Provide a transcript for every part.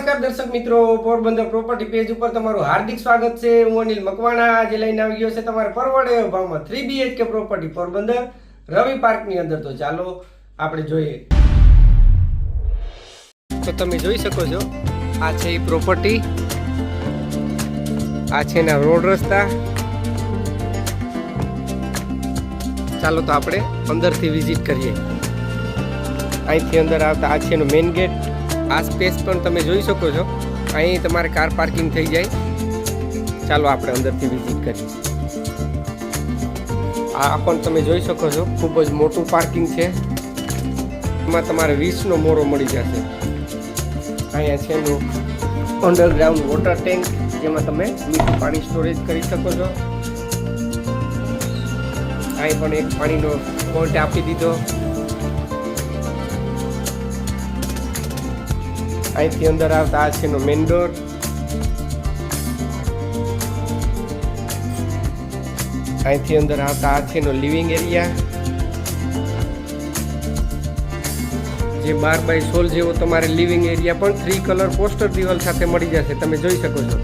નમસ્કાર દર્શક મિત્રો, પોરબંદર પ્રોપર્ટી પેજ ઉપર તમારું હાર્દિક સ્વાગત છે. હું અનિલ મકવાણા. આજે લઈને આવી ગયો છે તમારે પરવડે ભાવમાં three BHK property Porbandar. Ravi પાર્કની અંદર તો ચાલો આપણે જોઈએ. તો તમે જોઈ શકો છો, આ છે એ પ્રોપર્ટી આ છે એના રોડ રસ્તા. ચાલો તો આપણે અંદરથી વિઝિટ કરીએ. અહીંથી અંદર આવતા આ છે મેઇન ગેટ આ સ્પેસ પણ તમે જોઈ શકો છો. અહીં તમારે કાર પાર્કિંગ થઈ જાય. ચાલો આપણે અંદરથી વિઝિટ કરીએ. આ પણ તમે જોઈ શકો છો, ખૂબ જ મોટું પાર્કિંગ છે. એમાં તમારે વીસનો મોરો મળી જશે. અહીંયા છે અંડરગ્રાઉન્ડ વોટર ટેન્ક જેમાં તમે મીઠું પાણી સ્ટોરેજ કરી શકો છો. અહીં પણ એક પાણીનો પોઈન્ટ આપી દીધો. અહીંથી અંદર આવતા આ છે એનો મેઇન ડોર અહીંથી અંદર આવતા આ છે એનો લિવિંગ એરિયા જે બાર બાય સોલ જેવો તમારે લિવિંગ એરિયા પણ થ્રી કલર પોસ્ટર દિવાલ સાથે મળી જશે. તમે જોઈ શકો છો.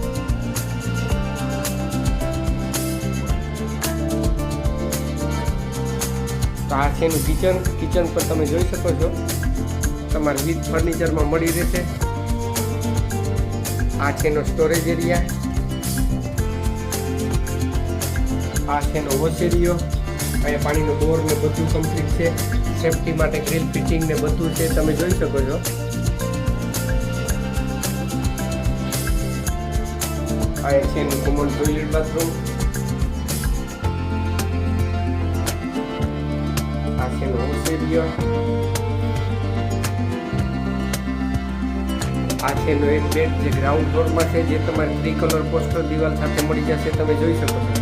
તો આ છે કિચન કિચન પર તમે જોઈ શકો છો. તમારે વિથ ફર્નિચરમાં મળી રહેશે. આ એનો સ્ટોરેજ એરિયા આ છે વોશ એરિયો અહીંયા પાણીનો બોર ને બધું કમ્પ્લીટ છે. સેફટી માટે ગ્રીલ ફિટિંગ ને બધું છે. તમે જોઈ શકો છો. આ છે એનું કોમન ટોયલેટ બાથરૂમ આ છે એનો વોશ એરિયો છે એક બેડ જે ગ્રાઉન્ડ ફ્લોરમાં છે, જે તમારે થ્રી કલર પોસ્ટર દિવાલ સાથે મળી જશે, તમે જોઈ શકો છો.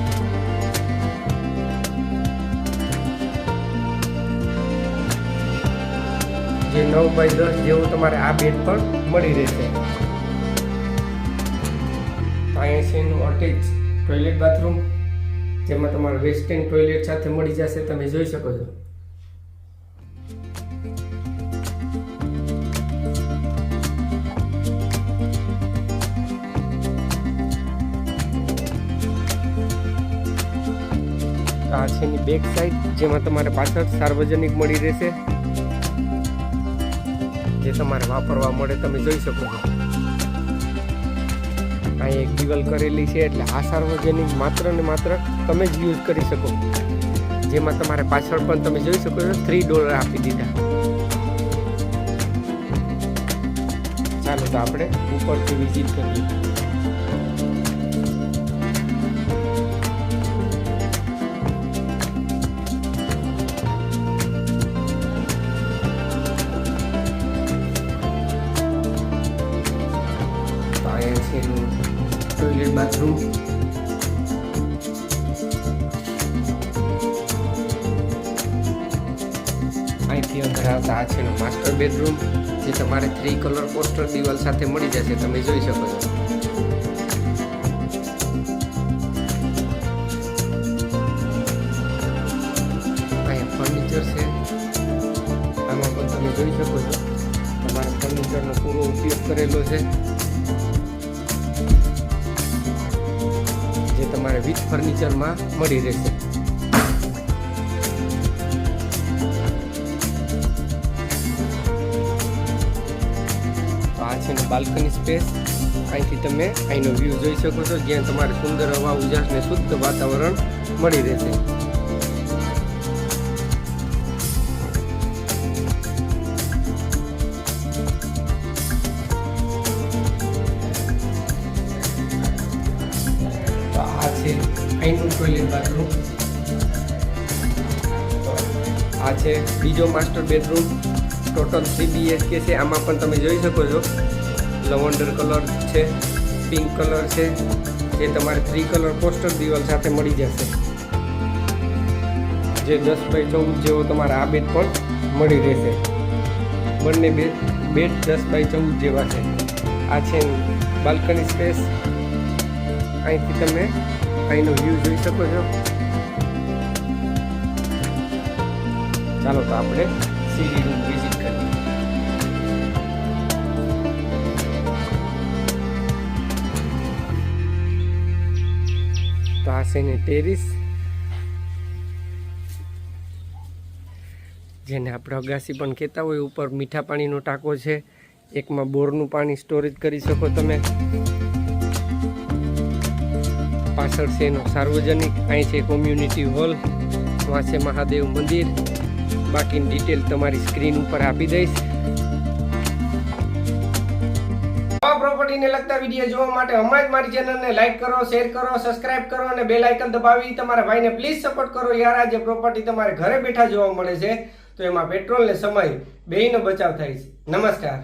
જે નવ બાય દસ જેવું તમારે આ બેડ પણ મળી રહેશે. છે અટેચ ટોયલેટ બાથરૂમ જેમાં તમારે વેસ્ટર્ન ટોયલેટ સાથે મળી જશે, તમે જોઈ શકો છો. આ છે એની બેક સાઈડ જેમાં તમારે પાછળ સાર્વજનિક મળી રહેશે. જે તમારે વાપરવા મળે તમે જોઈ શકો છો. અહીં એક દિવાલ કરેલી છે, એટલે આ સાર્વજનિક માત્ર ને માત્ર તમે જ યુઝ કરી શકો. જેમાં તમારે પાછળ પણ તમે જોઈ શકો છો થ્રી ડોલર આપી દીધા. ચાલો તો આપણે ઉપરથી વિઝિટ કરીએ. ટોયલેટ બાથરૂમ અહીંથી અંદર આવતા આ છે માસ્ટર બેડરૂમ જે તમારે થ્રી કલર પોસ્ટર દિવાલ સાથે મળી જશે, તમે જોઈ શકો છો. અહીંયા ફર્નિચર છે. આમાં પણ તમે જોઈ શકો છો. તમારા ફર્નિચરનો પૂરો ઉપયોગ કરેલો છે. તમારે વિથ ફર્નિચરમાં મળી રહેશે. આ છે બાલ્કની સ્પેસ. અહીંથી તમે અહીંનો વ્યૂ જોઈ શકો છો, જ્યાં તમારે સુંદર હવા, ઉજાસ ને શુદ્ધ વાતાવરણ મળી રહેશે. આ છે. અહીંનું ટોયલેટ બાથરૂમ આ છે બીજો master bedroom total three BHK છે. આમાં પણ તમે જોઈ શકો છો. લવંડર કલર છે પિંક કલર છે. જે તમારે થ્રી કલર પોસ્ટર દિવાલ સાથે મળી જશે. જે દસ બાય ચૌદ જેવો તમારે આ બેડ પણ મળી રહેશે. બંને બેડ બેડ દસ બાય ચૌદ જેવા છે. આ છે બાલ્કની સ્પેસ અહીંથી તમે મકાઈનો વ્યૂ જોઈ શકો છો. ચાલો તો આપણે સીડીનું વિઝિટ કરીએ. તો આ છે ને ટેરિસ જેને આપણે અગાસી પણ કહેતા હોય, ઉપર મીઠા પાણીનો ટાંકો છે. એકમાં બોરનું પાણી સ્ટોરેજ કરી શકો તમે. પાછળ છે એનો સાર્વજનિક. અહીં છે કોમ્યુનિટી હોલ વાં છે મહાદેવ મંદિર. બાકીની ડિટેલ તમારી સ્ક્રીન ઉપર આપી દઈશ. પ્રોપર્ટીને લગતા વીડિયો જોવા માટે હમણાં જ મારી ચેનલને લાઈક કરો શેર કરો સબસ્ક્રાઇબ કરો અને બેલ આઇકન દબાવી તમારા ભાઈને પ્લીઝ સપોર્ટ કરો. યાર આ જે પ્રોપર્ટી તમારે ઘરે બેઠા જોવા મળે છે. તો એમાં પેટ્રોલ ને સમય બેયનો બચાવ થાય છે. નમસ્કાર.